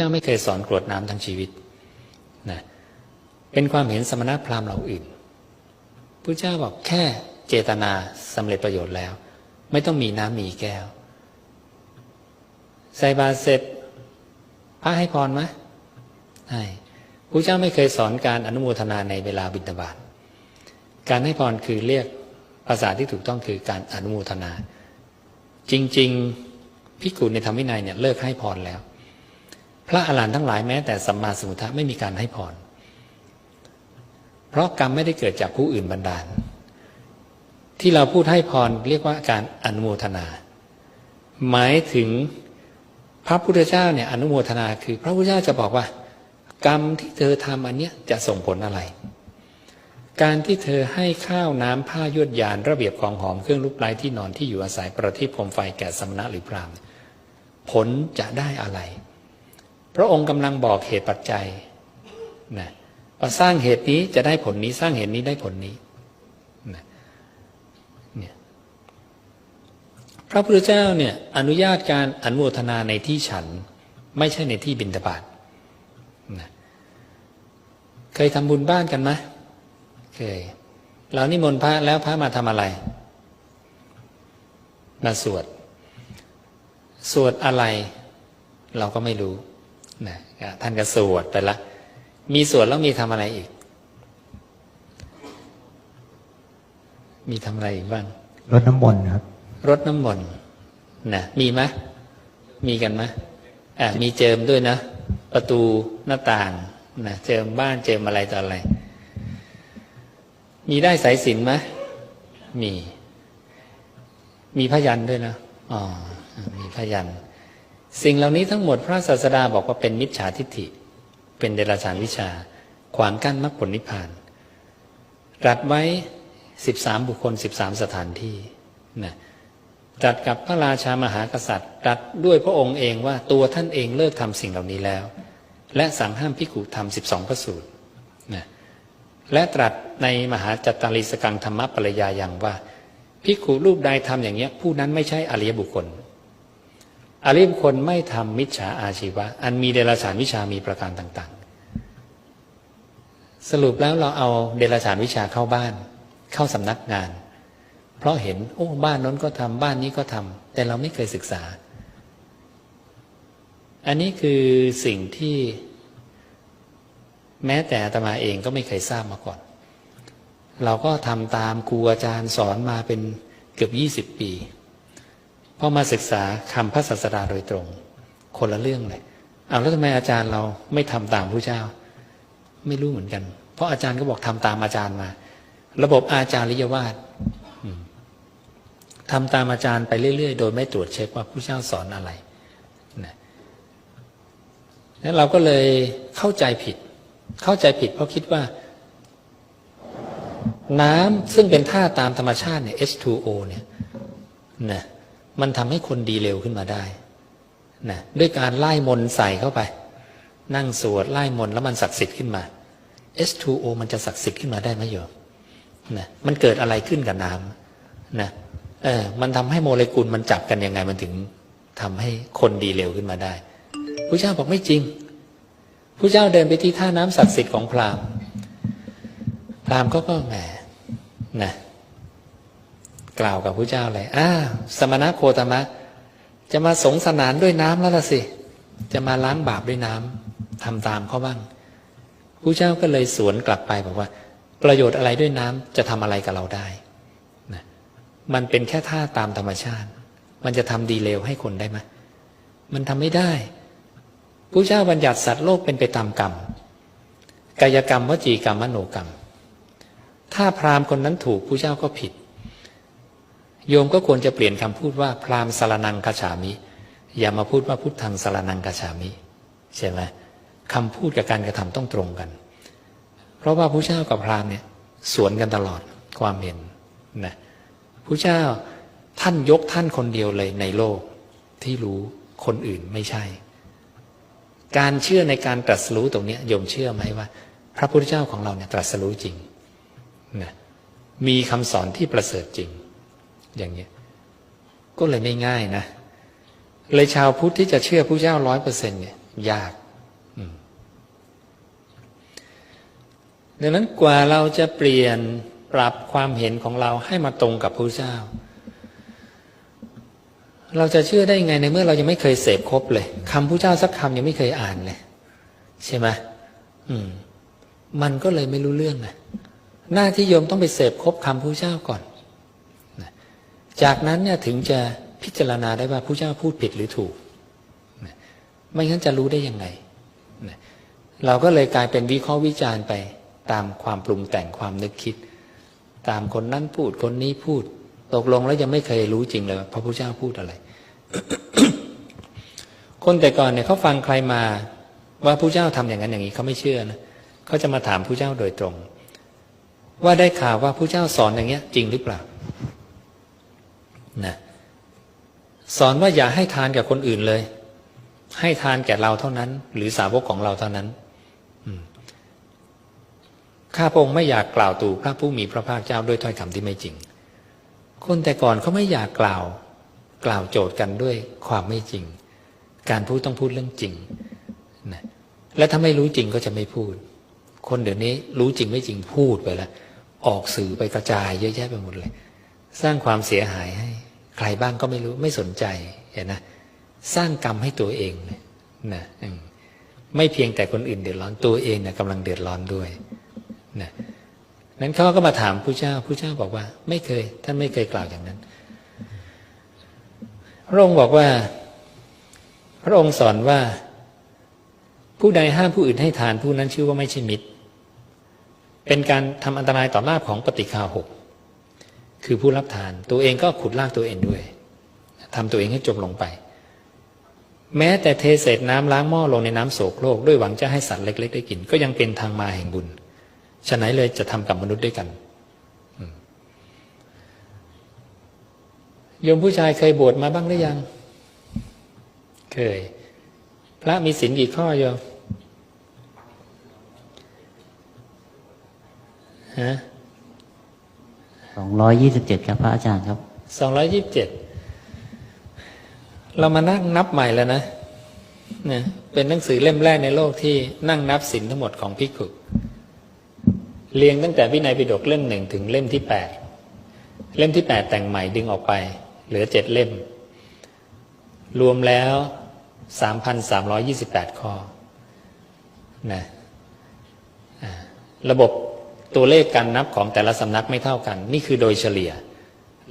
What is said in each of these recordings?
จ้าไม่เคยสอนกรวดน้ำทั้งชีวิตนะเป็นความเห็นสมณพราหมณ์เหล่าอื่นพระเจ้าบอกแค่เจตนาสำเร็จประโยชน์แล้ว ไม่ต้องมีน้ำมีแก้ว ใส่บาตรเสร็จพระให้พรไหมให้พระเจ้าไม่เคยสอนการอนุโมทนาในเวลาบิณฑบาตการให้พรคือเรียกภาษาที่ถูกต้องคือการอนุโมทนา จริง ๆพิกุในธรรมวินัยเนี่ยเลิกให้พรแล้ว พระอรหันต์ทั้งหลายแม้แต่สัมมาสมุทธะไม่มีการให้พร เพราะกรรมไม่ได้เกิดจากผู้อื่นบันดาล ที่เราพูดให้พรเรียกว่าการอนุโมทนา หมายถึงพระพุทธเจ้าเนี่ยอนุโมทนาคือ พระพุทธเจ้าจะบอกว่า กรรมที่เธอทำอันเนี้ยจะส่งผลอะไร การที่เธอให้ข้าวน้ำผ้ายวดยานระเบียบของหอมเครื่องรูปไร้ที่นอนที่อยู่อาศัยประทีปโคมไฟแก่สมณะหรือพรามผลจะได้อะไร พระองค์กำลังบอกเหตุปัจจัยนะว่าสร้างเหตุนี้จะได้ผลนี้สร้างเหตุนี้ได้ผลนี้นะเนี่ยพระพุทธเจ้าเนี่ยอนุญาตการอนุโมทนาในที่ฉัน ไม่ใช่ในที่บิณฑบาตนะเคยทำบุญบ้านกันไหมเคยเรานิมนต์พระแล้วพระมาทำอะไร มาสวด สวดอะไร เราก็ไม่รู้ นะท่านก็สวดไปละ มีสวดแล้วมีทำอะไรอีก มีทำอะไรอีกบ้างรดน้ำมนต์ครับรดน้ำมนต์นะมีไหมมีกันไหมอะมีเจิมด้วยนะ ประตูหน้าต่างนะเจิมบ้านเจิมอะไรต่ออะไร มีได้สายสิญจนไหมมี มีพยันด้วยนะอ๋อมีพยัน สิ่งเหล่านี้ทั้งหมดพระศาสดาบอกว่าเป็นมิจฉาทิฏฐิ เป็นเดรัจฉานวิชา ขวางกั้นมรรคผลนิพพานรัสไว้สิบสามบุคคลสิบสามสถานที่นะตรัสกับพระราชามหากษัตริย์ตรัสด้วยพระองค์เองว่าตัวท่านเองเลิกทำสิ่งเหล่านี้แล้ว และสั่งห้ามพิกุทำสิบสองพระสูตรนะและตรัสในมหาจัตตาริสกังธรรมปริยายังว่าพิกุรูปใดทำอย่างเนี้ยผู้นั้นไม่ใช่อริยบุคคล อริยบุคคลไม่ทำมิจฉาอาชีวะ อันมีเดรัจฉานวิชามีประการต่างๆ สรุปแล้วเราเอาเดรัจฉานวิชาเข้าบ้าน เข้าสำนักงาน เพราะเห็นโอ้บ้านน้นก็ทำบ้านนี้ก็ทำแต่เราไม่เคยศึกษา อันนี้คือสิ่งที่ แม้แต่อาตมาเองก็ไม่เคยทราบมาก่อน เราก็ทำตามครูอาจารย์สอนมาเป็นเกือบยี่สิบปี พอมาศึกษาคำพระศาสดาโดยตรง คนละเรื่องเลยเอาแล้วทำไมอาจารย์เราไม่ทำตามพระเจ้า ไม่รู้เหมือนกัน เพราะอาจารย์ก็บอกทำตามอาจารย์มา ระบบอาจาริยวาสทำตามอาจารย์ไปเรื่อยๆ โดยไม่ตรวจเช็คว่าผู้เจ้าสอนอะไรนะนั้นเราก็เลยเข้าใจผิด เข้าใจผิดเพราะคิดว่า น้ำซึ่งเป็นธาตุตามธรรมชาติเนี่ย H2O เนี่ยนะ มันทำให้คนดีเร็วขึ้นมาได้นะด้วยการไล่มนใส่เข้าไป นั่งสวดไล่มนแล้วมันศักดิ์สิทธิ์ขึ้นมา H2O มันจะศักดิ์สิทธิ์ขึ้นมาได้ไหมโยมนะมันเกิดอะไรขึ้นกับน้ำนะเออมันทำให้โมเลกุลมันจับกันยังไงมันถึงทำให้คนดีเร็วขึ้นมาได้พระเจ้าบอกไม่จริงพระเจ้าเดินไปที่ท่าน้ำศักดิ์สิทธิ์ของพราหมณ์พราหมณ์ก็ก็แหมนะ กล่าวกับพระเจ้าเลยอ้าสมณะโคตมะ จะมาสงสนานด้วยน้ำแล้วล่ะสิ จะมาล้างบาปด้วยน้ำทำตามเขาบ้างพระเจ้าก็เลยสวนกลับไปบอกว่า ประโยชน์อะไรด้วยน้ำจะทำอะไรกับเราได้นะมันเป็นแค่ท่าตามธรรมชาติ มันจะทำดีเลวให้คนได้ไหมมันทำไม่ได้พระเจ้าบัญญัติสัตว์โลกเป็นไปตามกรรมกายกรรมวจีกรรมมโนกรรม ถ้าพราหมณ์คนนั้นถูกพระเจ้าก็ผิด โยมก็ควรจะเปลี่ยนคำพูดว่าพราหมณ์สารนังกฉามิ อย่ามาพูดว่าพุทธังสารนังกฉามิ ใช่ไหมคำพูดกับการกระทำต้องตรงกัน เพราะว่าพระเจ้ากับพราหมณ์เนี่ยสวนกันตลอดความเห็นนะพระเจ้าท่านยกท่านคนเดียวเลยในโลกที่รู้คนอื่นไม่ใช่ การเชื่อในการตรัสรู้ตรงนี้โยมเชื่อไหมว่า พระพุทธเจ้าของเราเนี่ยตรัสรู้จริงนะมีคำสอนที่ประเสริฐจริง อย่างนี้ก็เลยไม่ง่ายนะ เลยชาวพุทธที่จะเชื่อพระเจ้าร้อยเปอร์เซ็นต์เนี่ยยากดังนั้นกว่าเราจะเปลี่ยนปรับความเห็นของเราให้มาตรงกับพระเจ้า เราจะเชื่อได้ไงในเมื่อเรายังไม่เคยเสพครบเลยคำพระเจ้าสักคำยังไม่เคยอ่านเลยใช่ไหมอืม มันก็เลยไม่รู้เรื่องไงหน้าที่โยมต้องไปเสพครบคำพระเจ้าก่อน จากนั้นเนี่ยถึงจะพิจารณาได้ว่าพระเจ้าพูดผิดหรือถูก ไม่งั้นจะรู้ได้ยังไง เราก็เลยกลายเป็นวิเคราะห์วิจารณ์ไปตามความปรุงแต่งความนึกคิด ตามคนนั้นพูดคนนี้พูด ตกลงแล้วยังไม่เคยรู้จริงเลยว่าพระพุทธเจ้าพูดอะไร คนแต่ก่อนเนี่ยเขาฟังใครมาว่าพระเจ้าทำอย่างนั้นอย่างนี้เขาไม่เชื่อนะเขาจะมาถามพระเจ้าโดยตรง ว่าได้ข่าวว่าพระเจ้าสอนอย่างเงี้ย จริงหรือเปล่า นะสอนว่าอย่าให้ทานกับคนอื่นเลย ให้ทานแก่เราเท่านั้น หรือสาวกของเราเท่านั้นข้าพระองค์ไม่อยากกล่าวตู่พระผู้มีพระภาคเจ้าด้วยถ้อยคำที่ไม่จริง คนแต่ก่อนเขาไม่อยากกล่าว กล่าวโจทย์กันด้วยความไม่จริง การพูดต้องพูดเรื่องจริงนะและถ้าไม่รู้จริงก็จะไม่พูด คนเดี๋ยวนี้รู้จริงไม่จริงพูดไปแล้วออกสื่อไปกระจายเยอะแยะไปหมดเลย สร้างความเสียหายให้ ใครบ้างก็ไม่รู้ไม่สนใจเห็นนะสร้างกรรมให้ตัวเองนะไม่เพียงแต่คนอื่นเดือดร้อนตัวเองนะกำลังเดือดร้อนด้วยนะนั้นเขาก็มาถามผู้เจ้าผู้เจ้าบอกว่า ไม่เคย ท่านไม่เคยกล่าวอย่างนั้น พระองค์บอกว่า พระองค์สอนว่า ผู้ใดห้ามผู้อื่นให้ทานผู้นั้นชื่อว่าไม่ใช่มิตร เป็นการทำอันตรายต่อลาภของปฏิฆาหก คือผู้รับทาน ตัวเองก็ขุดลากตัวเองด้วยทำตัวเองให้จมลงไป แม้แต่เทเศษน้ำล้างหม้อลงในน้ำโสโครกด้วยหวังจะให้สัตว์เล็ก ๆ ได้กิน ก็ยังเป็นทางมาแห่งบุญฉะนั้นเลยจะทำกับมนุษย์ด้วยกันโยมผู้ชายเคยบวชมาบ้างหรือยัง เคย พระมีศีลกี่ข้อโยมฮะ สองร้อยยี่สิบเจ็ดครับพระอาจารย์ครับสองร้อยยี่สิบเจ็ดเรามานั่งนับใหม่แล้วนะเนะเป็นหนังสือเล่มแรกในโลกที่นั่งนับศีลทั้งหมดของพิกุเรียงตั้งแต่วินัยปิฎกเล่มหนึ่งถึงเล่มที่แปดเล่มที่แปดแต่งใหม่ดึงออกไป เหลือเจ็ดเล่ม รวมแล้วสามพันสามร้อยยี่สิบแปดข้อนะระบบ ตัวเลขการนับของแต่ละสำนักไม่เท่ากัน นี่คือโดยเฉลี่ย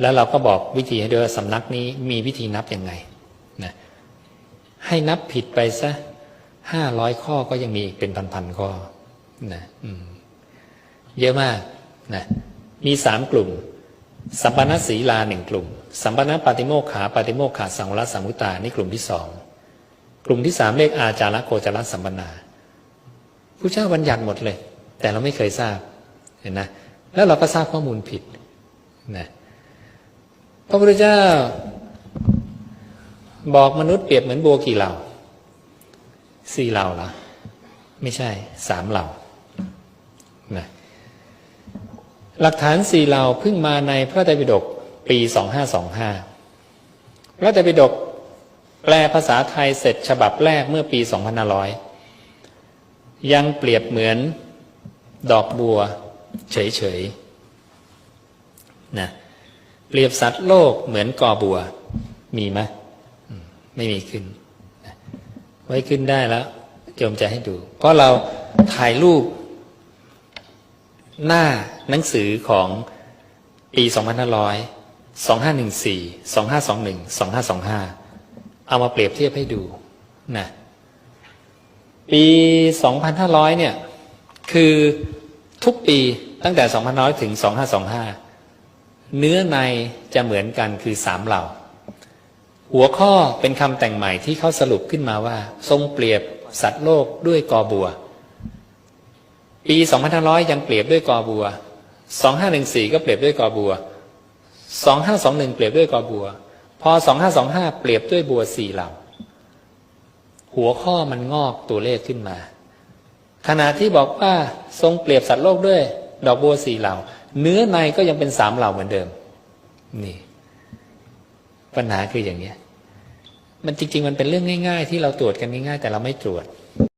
แล้วเราก็บอกวิธีให้ด้วยวสำนักนี้มีวิธีนับยังไงนะให้นับผิดไปซะห้าร้อยข้อก็ยังมีอีกเป็นพันๆข้อนะอเยอะมากนะมีสามกลุ่ม สัมปนศีลาหนึ่งกลุ่ม สัมปนปาติโมกขาปาติโมกขาสังวรสัมุตตานี่กลุ่มที่สองกลุ่มที่สามเรียกอาจาระโกจารสัมปนาผู้เจ้าบัญญัติหมดเลย แต่เราไม่เคยทราบ เห็นนะแล้วเราก็ทราบข้อมูลผิดนะพระพุทธเจ้า บอกมนุษย์เปรียบเหมือนบัวกี่เหล่าสี่เหล่าเหรอไม่ใช่สามเหล่านะหลักฐานสี่เหล่าเพิ่งมาในพระไตรปิฎกปีสองห้าสองห้าพระไตรปิฎกแปลภาษาไทยเสร็จฉบับแรกเมื่อปีสองพันห้าร้อยยังเปรียบเหมือนดอกบัว เฉยๆนะเปรียบสัตว์โลกเหมือนกอบัว มีไหมไม่มีขึ้น ไว้ขึ้นได้แล้วโยมจะให้ดู เพราะเราถ่ายรูปหน้าหนังสือของปี2500 2514 2521 2525 เอามาเปรียบเทียบให้ดูนะปี 2500 เนี่ย คือ ทุกปีตั้งแต่ 2500 ถึง 2525 เนื้อในจะเหมือนกันคือสามเหล่า หัวข้อเป็นคำแต่งใหม่ที่เขาสรุปขึ้นมาว่า ทรงเปรียบสัตว์โลกด้วยกอบัว ปี 2500 ยังเปรียบด้วยกอบัว 2514 ก็เปรียบด้วยกอบัว 2521 เปรียบด้วยกอบัว พอ 2525 เปรียบด้วยบัวสี่เหล่า หัวข้อมันงอกตัวเลขขึ้นมา ขณะที่บอกว่าทรงเปรียบสัตว์โลกด้วย ดอกบัวสี่เหล่า เนื้อในก็ยังเป็นสามเหล่าเหมือนเดิม นี่ ปัญหาคืออย่างเนี้ย มันจริง ๆ มันเป็นเรื่องง่าย ๆ ที่เราตรวจกันง่ายๆ แต่เราไม่ตรวจ